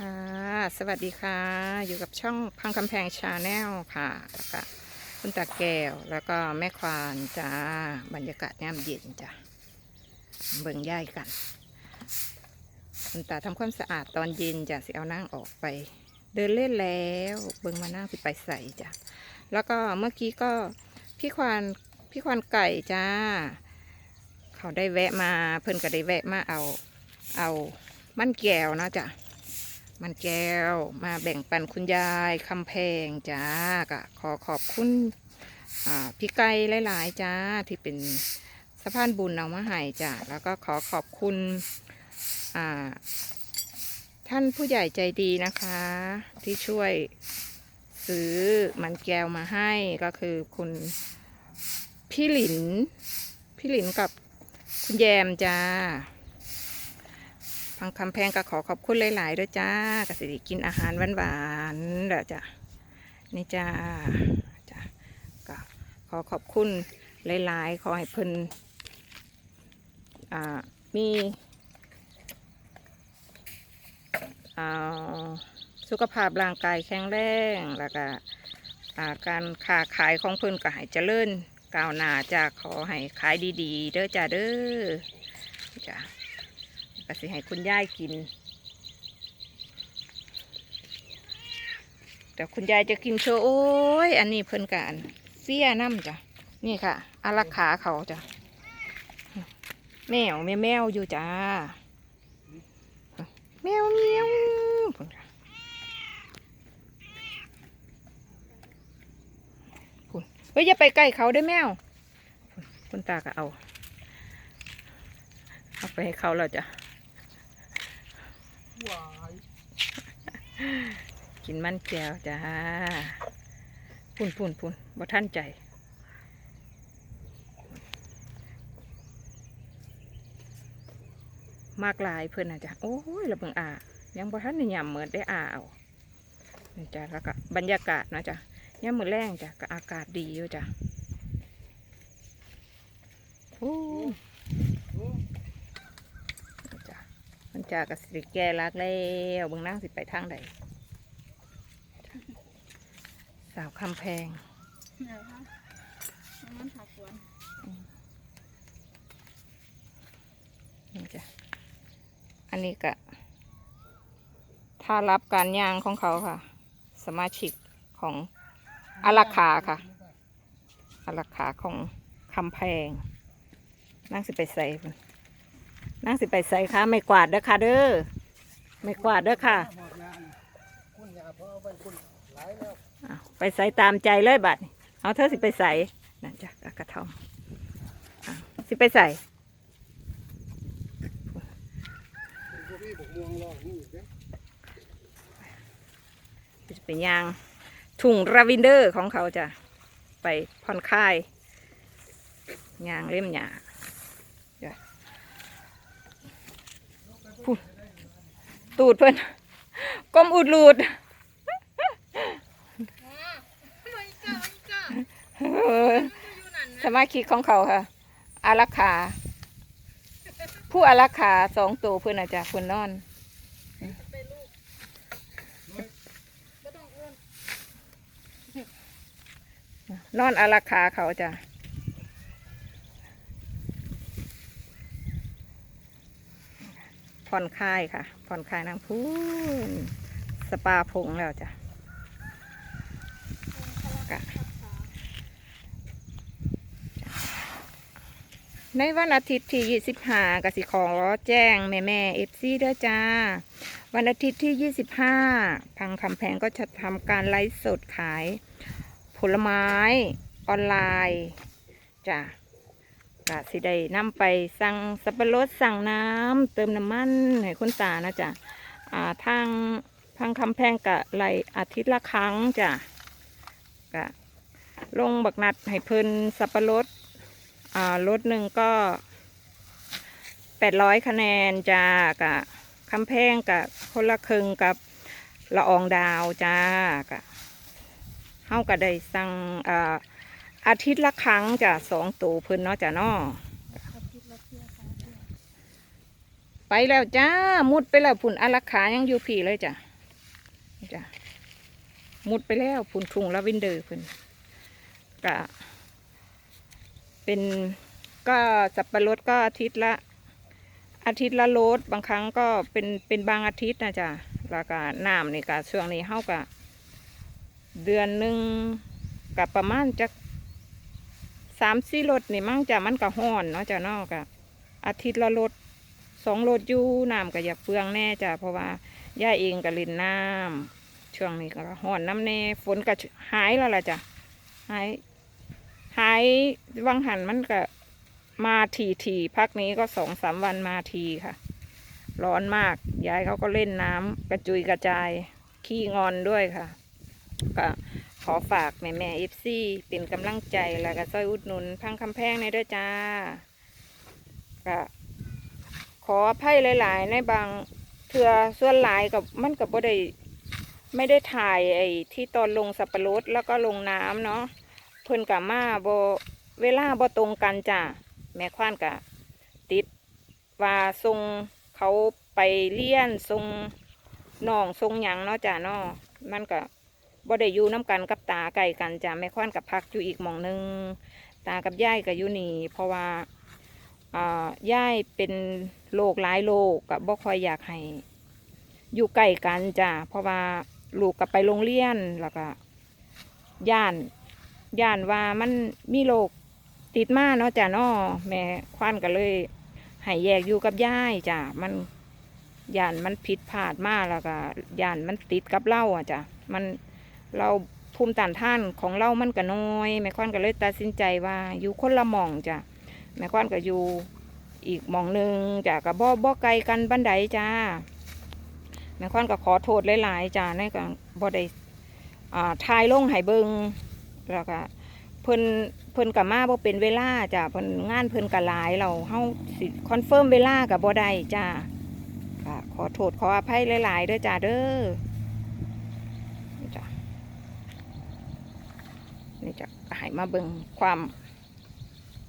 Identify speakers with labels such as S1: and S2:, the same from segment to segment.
S1: ค่ะ สวัสดีค่ะ อยู่กับช่องพังคำแพงชาแนลค่ะ แล้วก็คุณตาแก้ว แล้วก็แม่ควานจ้า บรรยากาศย่ำเย็นจ้ะ เบิ่งย่ายกัน คุณตาทำความสะอาดตอนเย็นจ้ะสิเอานั่งออกไป เดินเล่นแล้ว เบิ่งมานั่งสิไปใส่จ้ะ แล้วก็เมื่อกี้ก็พี่ควานพี่ควานไก่จ้า เขาได้แวะมาเพิ่นก็ได้แวะมาเอา เอามันแก้วนะจ้ะ มันแก้วมาแบ่งปันคุณยายคำแพงจ้าก็ขอขอบคุณพี่ไก่หลาย ๆ จ้าที่เป็นสะพานบุญเอามาให้จ้าแล้วก็ขอขอบคุณท่านผู้ใหญ่ใจดีนะคะ ที่ช่วยซื้อมันแก้วมาให้ก็คือคุณพี่หลิน พี่หลินกับคุณแยมจ้า พังคำแพงก็ขอขอบคุณหลายๆด้วยจ้ากสิกินอาหารหวานๆเด้อจ้ะนี่จ้าจ้ะก็ขอขอบคุณหลายๆ ขอให้เพิ่นอ่ามีอ่าสุขภาพร่างกายแข็งแรงแล้วก็อ่าการค้าขายของเพิ่นก็ให้เจริญก้าวหน้าจ้าขอให้ขายดีๆ เด้อจ้าเด้อจ้า ก็สิให้คุณยายกิน แต่คุณยายจะกินโชว์โอ้ย อันนี้เพิ่นกันเสียน้ำจ้ะ นี่ค่ะอารักขาเขาจ้ะ แมวแมวแมวอยู่จ้า แมวเมียวพุ่นค่ะพุ่นเฮ้ยอย่าไปใกล้เขาได้แมว คุณตาก็เอาเอาไปให้เขาแล้วจ้ะ กินมันแก้วจ้าพุ่นพุ่นพุ่นบ่ท่านใจมากลายเพื่อนนะจ๊ะโอ้ยระเบิงอายังบ่ท่านนี่ยำเหมือนได้อาเอานี่จ้ะแล้วก็บรรยากาศนะจ๊ะย่ำมือแรงจ้ะก็อากาศดีอยู่จ้ะโอ้นี่จ้ะมัน จากกสิแก่รักแล้วเบิ่งนั่งสิไปทางใดสาวคำแพง
S2: เดี๋ยวค่ะน้ำมันผักสวน
S1: นี่จ้ะอันนี้ก็ถ้ารับการย่างของเขาค่ะ สมาชิกของอารักขาค่ะอารักขาของคำแพงนั่งสิไปใส่พุ่ นั่งสิไปใส่ค่ะไม่กวาดเด้อค่ะเด้อไม่กวาดเด้อค่ะไปใส่ตามใจเลยบัดเอาเธอสิไปใส่นั่นจ้ะกระทอมสิไปใส่จะเป็นยางถุงราวินเดอร์ของเขาจะไปผ่อนคลายยางเล่มหยาจ้ะพูด ตูดเพื่อนก้มอุดรูดสมาชิกของเขาค่ะ อารักขา ผู้อารักขาสองตัวเพื่อนอาจจะเพื่อนนอน
S2: ก็ต้องเอื้อน
S1: นอนอารักขาเขาจ้ะ ผ่อนคลายค่ะ ผ่อนคลายนางพูนสปาพงแล้วจ้ะกะในวันอาทิตย์ที่ 25กสิขอแจ้งแม่แม่เอฟซีด้วยจ้า วันอาทิตย์ที่ 25 พังคำแพงก็จะทำการไลฟ์สดขาย ผลไม้ออนไลน์จ้ะ กะสิได้นำไปสั่งสับปะรดสั่งน้ำเติมน้ำมันให้คุณตานะจ๊ะอ่าทางทางคำแพงกะไลอาทิตย์ละครั้งจ้ะกะลงบักนัดให้เพิ่นสับปะรดอ่ารถหนึ่งก็แปดร้อยคะแนนจ้ากะคำแพงกะคนละครึ่งกับละอองดาวจ้ากะเฮาก็ได้สั่งอ่า อาทิตย์ละครั้งจ้ะสองตัวเพิ่นเนาะจ้ะน
S2: อาทิตย์ละเที่ยวสองเที่ยว
S1: ไปแล้วจ้า มุดไปแล้วผุนอารักขายังอยู่ผีเลยจ้ะจ้ะมุดไปแล้วพุนทุงลาวินเดอร์เพิ่นกะเป็นก็สับปะรดก็อาทิตย์ละอาทิตย์ละโลดบางครั้งก็เป็นเป็นบางอาทิตย์นะจ๊ะแล้วก็น้ำนี่ก็ช่วงนี้เฮากะเดือนหนึ่งกับประมาณจะ สามสี่รถนี่มั่งจ้ะมันก็ห้อนเนาะจ้ะนอกกะอาทิตย์ละรถสองรถอยู่น้ำก็อย่าเปลืองแน่จ้ะเพราะว่าย่าเองก็เลินน้ำช่วงนี้ก็ห้อนน้ำแน่ฝนก็หายแล้วล่ะจ้ะหายหายวังหันมันก็มาทีทีพักนี้ก็สองสามวันมาทีค่ะ ร้อนมากยายเขาก็เล่นน้ำกระจุยกระจายขี้งอนด้วยค่ะก็ ขอฝากแม่แม่เอฟซีเป็นกำลังใจแล้วก็ซอยอุดหนุนพังคำแพงในด้วยจ้าก็ขออภัยหลาย ๆ ในบางเถื่อส่วนหลายกับมันกับบ่ได้ไม่ได้ถ่ายไอ้ที่ตอนลงสับปะรดแล้วก็ลงน้ำเนาะเพิ่นกับมาบ่เวลาบ่ตรงกันจ้ะแม่ควานกะติดว่าทรงเขาไปเลี้ยนทรงน้องทรงหยังเนาะจ้ะเนาะมันก็ บ่ได้อยู่น้กันกับตาไก่กันจ้ะแม่ควานกับพักอยู่อีกหม่องหนึง ตากับยายก็อยู่นี่เพราะว่าอ่ายายเป็นโรคหลายโรคก็บ่ค่อยอยากให้อยู่ใกล้กันจ้ะเพราะว่าลูกก็ไปโรงเรียนแล้วก็ย่านย่านว่ามันมีโรคติดมาเนาะจ้ะเนาะแม่ควันก็เลยให้แยกอยู่กับยายจ้ะมันย่านมันผิดพลาดมาแล้วก็ย่านมันติดกับเราอะจ้ะมัน เราภูมิต้านทานของเรามันก็น้อยแม่ควันก็เลยตัดสินใจว่าอยู่คนละหม่องจ้ะแม่ควันก็อยู่อีกหม่องหนึ่งจ้ะกับบ่บ่ไกลกันบันไดจ้าแม่ควันก็ขอโทษหลายๆจ้ะในการบ่ได้อ่าทายลงให้เบิงแล้วก็เพิ่นเพิ่นกับมาบ่เป็นเวลาจ้ะเพิ่นงานเพิ่นกับหลายเราเฮาสิคอนเฟิร์มเวลากับบ่ได้จ้าขอโทษขออภัยหลายๆเด้อจ้าเด้อนี่จ้ะ นี่จะก็ให้มาเบิ่งความ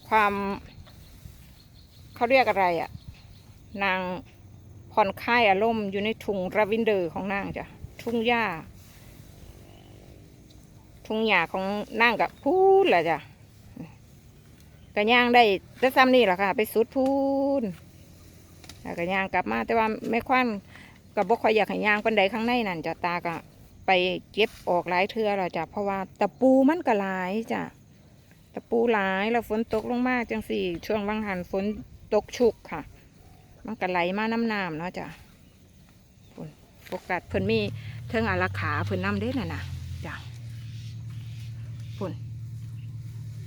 S1: ความ เขาเรียกอะไรอะนางผ่อนคลายอารมณ์อยู่ในถุงราวินเดอร์ของนางจ้ะทุ่งหญ้า ทุ่งหญ้าของนั่งกับพูดแหละจ้ะกระย่างได้แต่ซ้ำนี่แหละค่ะ ไปสุดพูนแล้วกระย่างกลับมา แต่ว่าไม่ควันกับบ่ค่อยอยากให้ย่างปันใดข้างในนั่นจ้ะตาก็ ไปเก็บออกหลายเทื่อแล้วจ้ะเพราะว่าตะปูมันก็หลายจ้ะตะปูหลายแล้วฝนตกลงมากจังสี่ ช่วงบางหันฝนตกชุกค่ะ มันก็ไหลมาน้ำน้ำเนาะจ้ะฝนโอกาสเพิ่นมีเทิงอาราขาเพิ่นน้ำเด้น่ะนะจ้ะพุ่น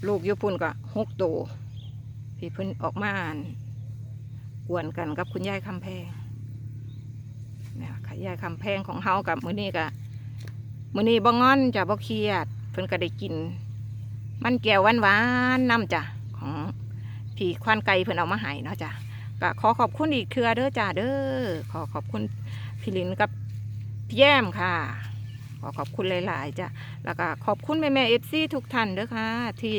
S1: ลูกอยู่พุ่นก็หกตัวพี่เพิ่นออกมาอั่นกวนกันกับคุณยายคำแพงเนี่ยค่ะยายคำแพงของเฮากับมือนี้ก็ มื้อนี้บ่งอนจ้ะบ่เครียด เพิ่นก็ได้กิน มันแก้วหวานๆน้ำจ้ะของพี่ควานไก่เพิ่นเอามาให้เนาะจ้ะก็ขอขอบคุณอีกเครือเด้อจ้ะเด้อขอขอบคุณพี่ลินกับพี่แย้มค่ะ ขอขอบคุณหลาย ๆจ้ะแล้วก็ขอบคุณแม่แม่เอฟซีทุกท่านเด้วยค่ะ ที่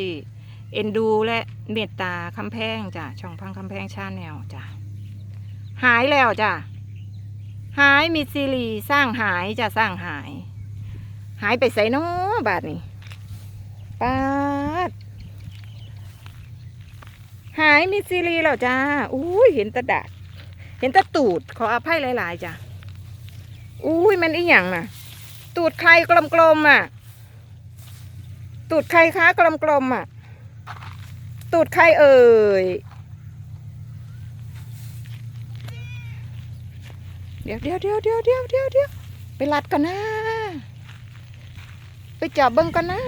S1: เอ็นดูและเมตตาคำแพงจ้ะช่องพังคำแพงชาแนลจ้ะหายแล้วจ้ะหายมีซีรีสร้างหายจะสร้างหาย หายไปใส่น้อบาทนี่ปาด หายมีซีรีส์แล้วจ้าอุ้ยเห็นตะดาดเห็นตะตูด ขออภัยหลาย ๆจ้ะอุ้ยมันอีหยังน่ะ ตูดใครกลมๆอะ ตูดใครคะกลมๆอะ ตูดใครเอ่ยเดี๋ยวเดี๋ยวเดี๋ยวเดี๋ยวเดี๋ยวเดี๋ยวเดี๋ยวไปรัดกันนะ ไปจับเบิ้งกันนะ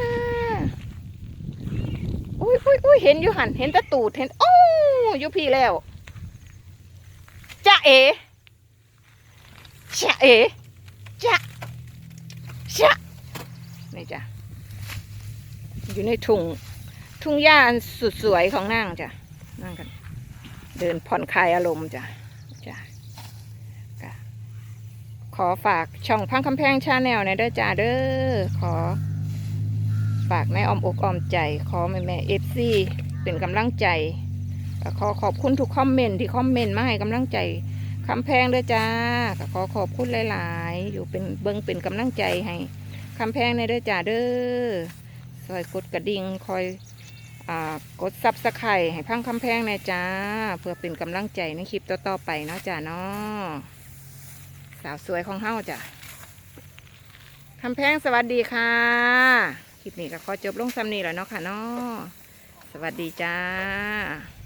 S1: อุ้ยอุ้ยอุ้ยเห็นอยู่หันเห็นแต่ตูดเห็นโอ้อยู่พี่แล้วจ้าเอ๋จ้าเอ๋จ้าชะนี่จ้ะอยู่ในถุงทุ่งหญ้านสุดสวยของนางจ้ะนั่งกัน เดินผ่อนคลายอารมณ์จ้ะจ้ะก็ ขอฝากช่องพังคำแพงชาแนลในเด้อจ้าเด้อขอ ฝากในอ้อมอกอมใจ ขอแม่แม่เอฟซีเป็นกำลังใจ ขอขอบคุณทุกคอมเมนต์ที่คอมเมนต์มาให้กำลังใจคำแพงเด้อจ้าขอขอบคุณหลาย ๆ อยู่เป็นเบิงเป็นกำลังใจให้คำแพงในเด้อจ้าเด้อซอยกดกระดิ่งคอยอากดซับสไครให้พังคำแพงในจ้า เพื่อเป็นกำลังใจในคลิปต่อ ๆ ไปเนาะจ้าเนาะ สาวสวยของเฮาจ้ะคำแพงสวัสดีค่ะ คลิปนี้ก็ขอจบลงซ้ำนี้แล้วเนาะค่ะเนาะสวัสดีจ้า